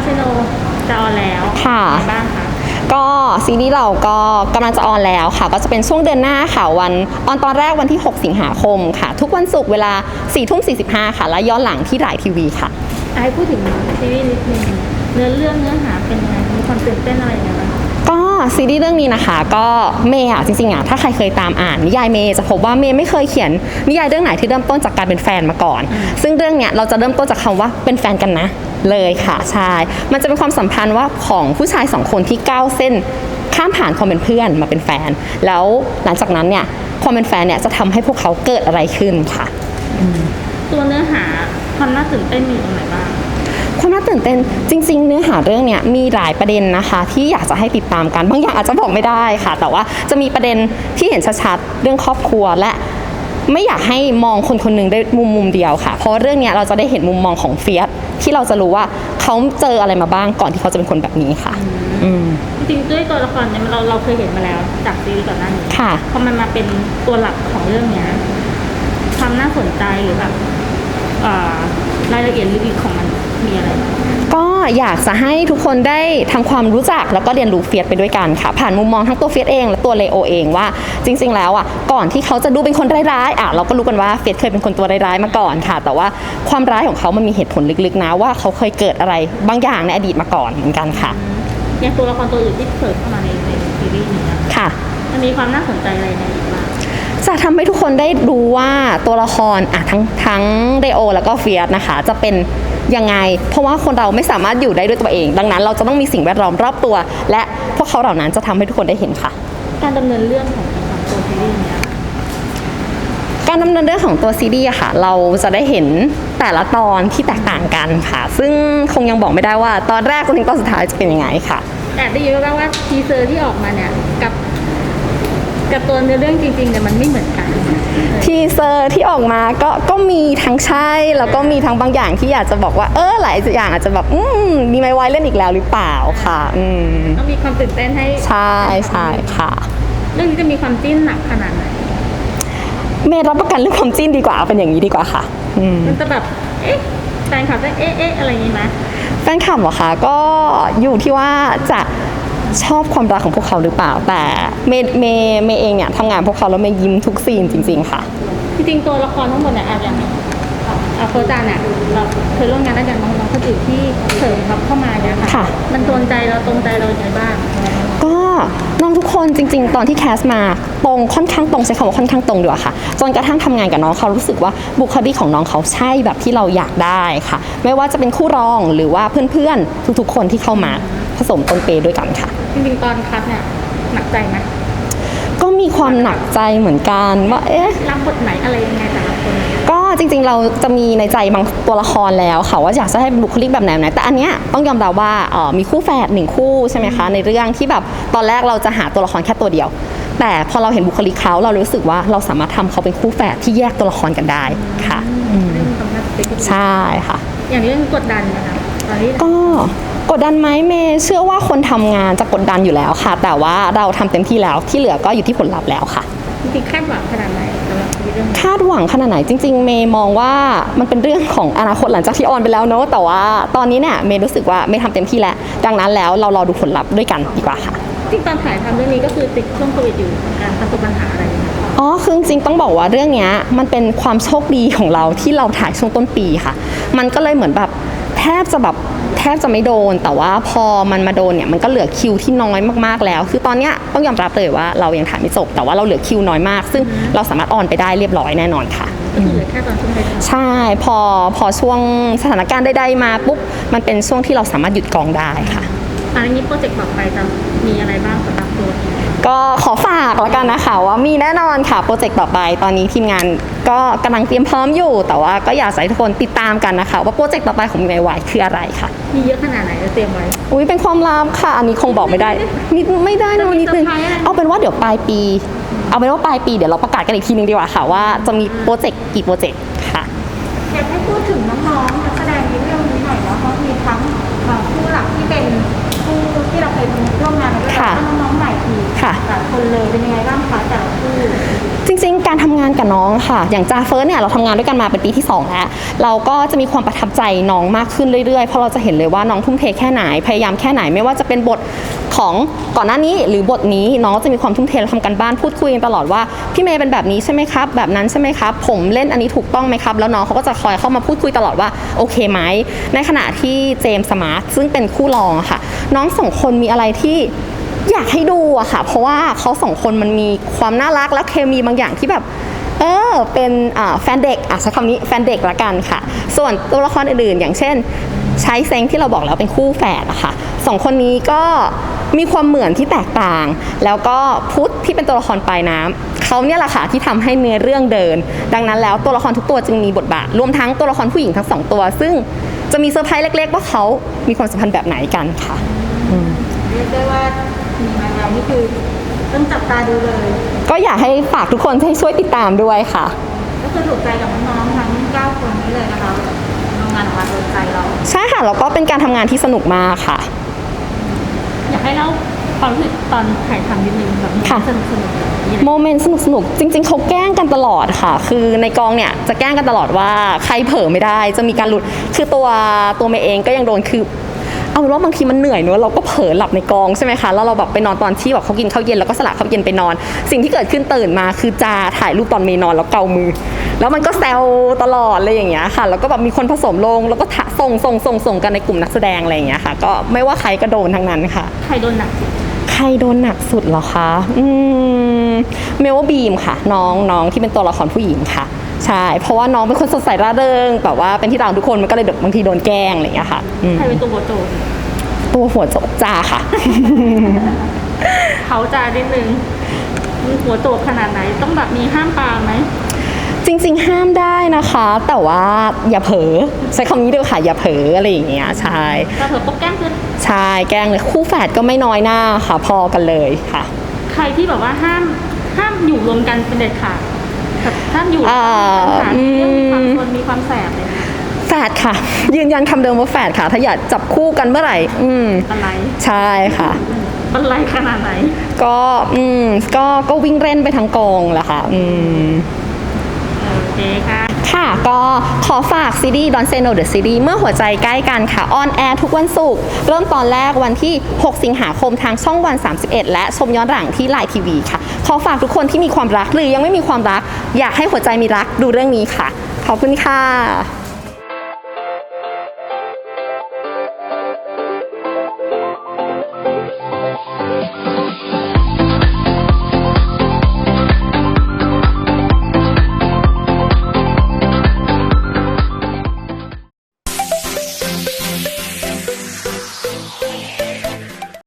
าชิโนจะออนแล้วค่ะเป็นไงบ้างคะก็ซีรีส์เราก็กำลังจะออนแล้วค่ะ ก็จะเป็นช่วงเดือนหน้าค่ะวันออนตอนแรกวันที่ 6 สิงหาคมค่ะ ทุกวันศุกร์เวลา4ทุ่ม45ค่ะ และย้อนหลังที่หลายทีวีค่ะอะให้พูดถึงซีรีส์นิดนึงเนื้อเรื่องเนื้อหาเป็นยังไงมีความตื่นเต้นอะไรยังไงบ้างก็ซีรีส์เรื่องนี้นะคะก็เมย์อะจริงๆอะถ้าใครเคยตามอ่านนิยายเมย์จะพบว่าเมย์ไม่เคยเขียนนิยายเรื่องไหนที่เริ่มต้นจากการเป็นแฟนมาก่อน ซึ่งเรื่องเนี้ยเราจะเริ่มต้นจากคำว่าเป็นแฟนกันนะ เลยค่ะใช่มันจะเป็นความสัมพันธ์ว่าของผู้ชายสองคนที่ก้าวเส้นข้ามผ่านความเป็นเพื่อนมาเป็นแฟน แล้วหลังจากนั้นเนี่ยความเป็นแฟนเนี่ยจะทำให้พวกเขาเกิดอะไรขึ้นค่ะ ตัวเนื้อหาความน่าตื่นเต้นมีอยู่ตรงไหนบ้างความน่าตื่นเต้นจริง ๆ เนื้อหาเรื่องเนี้ยมีหลายประเด็นนะคะ ที่อยากจะให้ติดตามกันบางอย่างอาจจะบอกไม่ได้ค่ะ แต่ว่าจะมีประเด็นที่เห็นชัดๆเรื่องครอบครัวและไม่อยากให้มองคนคนหนึ่งได้มุมมุมเดียวค่ะ เพราะเรื่องเนี้ยเราจะได้เห็นมุมมองของเฟียส ที่เราจะรู้ว่าเขาเจออะไรมาบ้างก่อนที่เขาจะเป็นคนแบบนี้ค่ะ อืมจริงๆด้วยตัวละครเนี่ยเราเราเคยเห็นมาแล้ว จากซีรีส์ก่อนหน้านี้ค่ะ พอมันมาเป็นตัวหลักของเรื่องเนี้ยความน่าสนใจหรือแบบเอ่อรายละเอียดลึกๆของมัน มีอะไรบ้างก็อยากจะให้ทุกคนได้ทำความรู้จักแล้วก็เรียนรู้เฟียสไปด้วยกันค่ะ ผ่านมุมมองทั้งตัวเฟียสเอง และตัวเลโอเองว่าจริง ๆ แล้วอะก่อนที่เขาจะดูเป็นคนร้ายๆอะเราก็รู้กันว่าเฟียสเคยเป็นคนตัวร้ายๆมาก่อนค่ะ แต่ว่าความร้ายของเขามันมีเหตุผลลึกๆนะว่าเขาเคยเกิดอะไรบางอย่างในอดีตมาก่อนเหมือนกันค่ะอย่างตัวละครตัวอื่นที่เสริมเข้ามาในในซีรีส์นี้นะค่ะมันมีความน่าสนใจอะไรในอีกบ้างจะทำให้ทุกคนได้รู้ว่าตัวละครอะทั้งทั้งเรโอ แล้วก็เฟียสนะคะ จะเป็น ยังไง เพราะว่าคนเราไม่สามารถอยู่ได้ด้วยตัวเอง ดังนั้นเราจะต้องมีสิ่งแวดล้อมรอบตัว และพวกเขาเหล่านั้นจะทำให้ทุกคนได้เห็นค่ะ การดำเนินเรื่องของของตัวซีรีส์เนี้ยการดำเนินเรื่องของตัวซีรีส์อะค่ะ เราจะได้เห็นแต่ละตอนที่แตกต่างกันค่ะ ซึ่งคงยังบอกไม่ได้ว่า ตอนแรกจนถึงตอนสุดท้ายจะเป็นยังไงค่ะ แต่ได้ยินว่าว่าทีเซอร์ที่ออกมาเนี่ยกับ กับตัวเนื้อเรื่องจริงๆเนี่ยมันไม่เหมือนกัน ทีเซอร์ที่ออกมาก็ก็มีทั้งใช่แล้วก็มีทั้งบางอย่างที่อยากจะบอกว่า เออหลายอย่างอาจจะแบบอืมมีไม้ไว้เล่นอีกแล้วหรือเปล่าค่ะ อืมต้องมีความตื่นเต้นให้ใช่ใช่ค่ะ เรื่องนี้จะมีความจิ้นหนักขนาดไหนเมย์รับประกันเรื่องความจิ้นดีกว่าเอาเป็นอย่างนี้ดีกว่าค่ะอืมมันจะแบบเอ๊ะแฟนคลับจะเอ๊ะเอ๊ะอะไรอย่างงี้ไหมแฟนคลับเหรอคะก็อยู่ที่ว่าจะชอบความรักของพวกเขาหรือเปล่าแต่เมย์เมย์เมย์เองเนี่ยทำงานพวกเขาแล้วเมย์ยิ้มทุกซีนจริง ๆ ค่ะ จริงๆตัวละครทั้งหมดเนี่ยอะอย่างอะโคจานเนี่ยเราเคยร่วมงานได้จากน้องๆคนอื่นที่เสริมทับเข้ามาเนี่ยค่ะ ค่ะ มันโดนใจเราตรงใจเราอย่างไรบ้าง ก็น้องทุกคนจริง ๆ ตอนที่แคสมาตรงค่อนข้างตรงใช้คำว่าค่อนข้างตรงดีกว่าค่ะจนกระทั่งทำงานกับน้องเขารู้สึกว่าบุคลิกของน้องเขาใช่แบบที่เราอยากได้ค่ะ ไม่ว่าจะเป็นคู่รองหรือว่าเพื่อนๆทุกๆ คนที่เข้ามาผสมตนเปด้วยกันค่ะ จริงๆตอนคัดเนี่ย หนักใจไหมก็มีความหนักใจเหมือนกันว่าเอ๊ะรับบทไหนอะไรยังไงแต่ละคนก็จริงๆเราจะมีในใจบางตัวละครแล้วค่ะว่าอยากจะให้บุคลิกแบบไหนแบบไหนแต่อันเนี้ยต้องยอมรับว่าเอ่อมีคู่แฝดหนึ่งคู่ใช่ไหมคะในเรื่องที่แบบตอนแรกเราจะหาตัวละครแค่ตัวเดียว แต่พอเราเห็นบุคลิกเขาเรารู้สึกว่าเราสามารถทำเขาเป็นคู่แฝดที่แยกตัวละครกันได้ค่ะอืมเรื่องความน่าตื่นเต้นใช่ค่ะ อย่างเรื่องกดดันนะคะตอนนี้ ก็กดดันไหมเมย์เชื่อว่าคนทำงานจะกดดันอยู่แล้วค่ะ แต่ว่าเราทำเต็มที่แล้วที่เหลือก็อยู่ที่ผลลัพธ์แล้วค่ะ จริงๆคาดหวังขนาดไหนสำหรับชีวิตเรื่องนี้คาดหวังขนาดไหนจริง ๆ เมย์มองว่ามันเป็นเรื่องของอนาคตหลังจากที่ออนไปแล้วเนอะแต่ว่าตอนนี้เนี่ยเมย์รู้สึกว่าเมย์ทำเต็มที่แล้ว ดังนั้นแล้วเรารอดูผลลัพธ์ด้วยกันดีกว่าค่ะ จริงๆตอนถ่ายทำเรื่องนี้ก็คือติดช่วงโควิดอยู่เหมือนการประสบปัญหาอะไรอย่างเงี้ยอ๋อคือจริงๆต้องบอกว่าเรื่องเนี้ยมันเป็นความโชคดีของเราที่เราถ่ายช่วงต้นปีค่ะ มันก็เลยเหมือนแบบ แทบจะแบบแทบจะไม่โดน แต่ว่าพอมันมาโดนเนี่ยมันก็เหลือคิวที่น้อยมากๆแล้ว คือตอนเนี้ยต้องยอมรับเลยว่าเรายังถ่ายไม่จบ แต่ว่าเราเหลือคิวน้อยมาก ซึ่งเราสามารถออนไปได้เรียบร้อยแน่นอนค่ะก็คือเหลือแค่ตอนช่วงท้ายใช่พอพอช่วงสถานการณ์ใดๆมาปุ๊บมันเป็นช่วงที่เราสามารถหยุดกองได้ค่ะๆตอนนี้โปรเจกต์ต่อไปจะมีอะไรบ้างสำหรับตัวนี้ ก็ขอฝากแล้วกันนะคะว่ามีแน่นอนค่ะโปรเจกต์ต่อไป ตอนนี้ทีมงานก็กำลังเตรียมพร้อมอยู่ แต่ว่าก็อยากให้ทุกคนติดตามกันนะคะ ว่าโปรเจกต์ต่อไปของมีไวคืออะไรค่ะ มีเยอะขนาดไหนจะเตรียมไว้ อุ้ยเป็นความลับค่ะ อันนี้คงบอกไม่ได้นิดไม่ได้นะนิดนึงจะมีเซอร์ไพรส์อะไรเอาเป็นว่าเดี๋ยวปลายปี เอาเป็นว่าปลายปีเดี๋ยวเราประกาศกันอีกทีนึงดีกว่าค่ะว่าจะมีโปรเจกต์กี่โปรเจกต์ค่ะอยากให้พูดถึงน้องๆนักแสดงในเรื่องนี้หน่อยเนาะเพราะมีทั้ง ค่ะ อย่างจาเฟิร์สเนี่ยเราทำงานด้วยกันมาเป็นปีที่ 2 แล้ว เราก็จะมีความประทับใจน้องมากขึ้นเรื่อยๆ เพราะเราจะเห็นเลยว่าน้องทุ่มเทแค่ไหน พยายามแค่ไหน ไม่ว่าจะเป็นบทของก่อนหน้านี้หรือบทนี้น้องจะมีความทุ่มเทและทำกันบ้านพูดคุยกันตลอดว่าพี่เมย์เป็นแบบนี้ใช่ไหมครับ แบบนั้นใช่ไหมครับ ผมเล่นอันนี้ถูกต้องไหมครับ แล้วน้องเขาก็จะคอยเข้ามาพูดคุยตลอดว่าโอเคไหมในขณะที่เจมส์สมาร์ทซึ่งเป็นคู่รองค่ะ น้องสองคนมีอะไรที่อยากให้ดูอะค่ะ เพราะว่าเขาสองคนมันมีความน่ารักและเคมีบางอย่างที่แบบ เออเป็นแฟนเด็กอะใช้คำนี้แฟนเด็กละกันค่ะ ส่วนตัวละครอื่นๆ อย่างเช่น ใช้เซ็งที่เราบอกแล้วเป็นคู่แฝดอะค่ะสองคนนี้ก็มีความเหมือนที่แตกต่าง แล้วก็พุทธที่เป็นตัวละครปลายน้ำเขาเนี่ยแหละค่ะที่ทำให้เนื้อเรื่องเดิน ดังนั้นแล้วตัวละครทุกตัวจึงมีบทบาท รวมทั้งตัวละครผู้หญิงทั้งสองตัว ซึ่งจะมีเซอร์ไพรส์เล็ก ๆ ว่าเขามีความสัมพันธ์แบบไหนกันค่ะเรียกได้ว่ามีมาแล้วนี่คือ ต้องจับตาดูเลย ก็อยากให้ฝากทุกคนให้ช่วยติดตามด้วยค่ะ ก็คือถูกใจกับน้องๆทั้ง9คนนี้เลยนะคะทำงานออกมาโดนใจเรา ใช่ค่ะแล้วก็เป็นการทำงานที่สนุกมากค่ะ อยากให้เล่าความรู้สึกตอนถ่ายทำนิดนึงแบบค่ะ สนุกสนุกๆโมเมนต์สนุกสนุกๆจริง ๆเขาแกล้งกันตลอดค่ะ คือในกองเนี่ยจะแกล้งกันตลอดว่าใครเผลอไม่ได้ จะมีการหลุดคือตัวตัวเมย์เองก็ยังโดนคือ เอาเป็นว่าบางทีมันเหนื่อยเนอะเราก็เผลอหลับในกองใช่ไหมคะแล้วเราแบบไปนอนตอนที่แบบเขากินข้าวเย็นแล้วก็สละข้าวเย็นไปนอน สิ่งที่เกิดขึ้นตื่นมาคือจาถ่ายรูปตอนเมย์นอนแล้วเกามือ แล้วมันก็แซวตลอดเลยอย่างเงี้ยค่ะ แล้วก็แบบมีคนผสมลงแล้วก็ถะส่งส่งส่งส่งกันในกลุ่มนักแสดงอะไรอย่างเงี้ยค่ะ ก็ไม่ว่าใครก็โดนทั้งนั้นค่ะ ใครโดนหนักสุดใครโดนหนักสุดเหรอคะ อืมเมลว่าบีมค่ะ น้องน้องที่เป็นตัวละครผู้หญิงค่ะ ใช่ เพราะว่าน้องเป็นคนสดใสร่าเริงแบบว่าเป็นที่รักทุกคนมันก็เลยแบบบางทีโดนแกล้งอะไรอย่างเงี้ยค่ะอืมใครเป็นตัวโบโจรตัวหัวโจกจ้าค่ะ เขาจะนิดนึงมีหัวโจกขนาดไหนต้องแบบมีห้ามปรามไหมจริงๆ ห้ามได้นะคะ แต่ว่าอย่าเผลอใช้คำนี้ด้วยค่ะอย่าเผลออะไรอย่างเงี้ยใช่ถ้าเผื่อปกแกล้งเพื่อนใช่แกล้งเลยคู่แฝดก็ไม่น้อยหน้าค่ะ พอกันเลยค่ะ ใครที่แบบว่าห้ามห้ามอยู่รวมกันเป็นเด็ดขาด แบบห้ามอยู่อ่ามีปัญหาเรื่องมีความอืมซนมีความแสบเลยนะแฝดค่ะ ยืนยันคำเดิมว่าแฝดค่ะ ถ้าอยากจับคู่กันเมื่อไหร่ อืม อะไรใช่ค่ะ อะไรขนาดไหน ก็อืมก็ก็วิ่งเล่นไปทั้งกองแหละค่ะ อืม โอเคค่ะ ค่ะ ก็ขอฝากซีรีส์ Don't Say No The Series เมื่อหัวใจใกล้กันค่ะ ออนแอร์ทุกวันศุกร์เริ่มตอนแรกวันที่ 6 สิงหาคมทางช่องวัน 31 และชมย้อนหลังที่ไลน์ทีวีค่ะข อฝากทุกคนที่มีความรักหรือยังไม่มีความรัก อยากให้หัวใจมีรักดูเรื่องนี้ค่ะ ขอบคุณค่ะ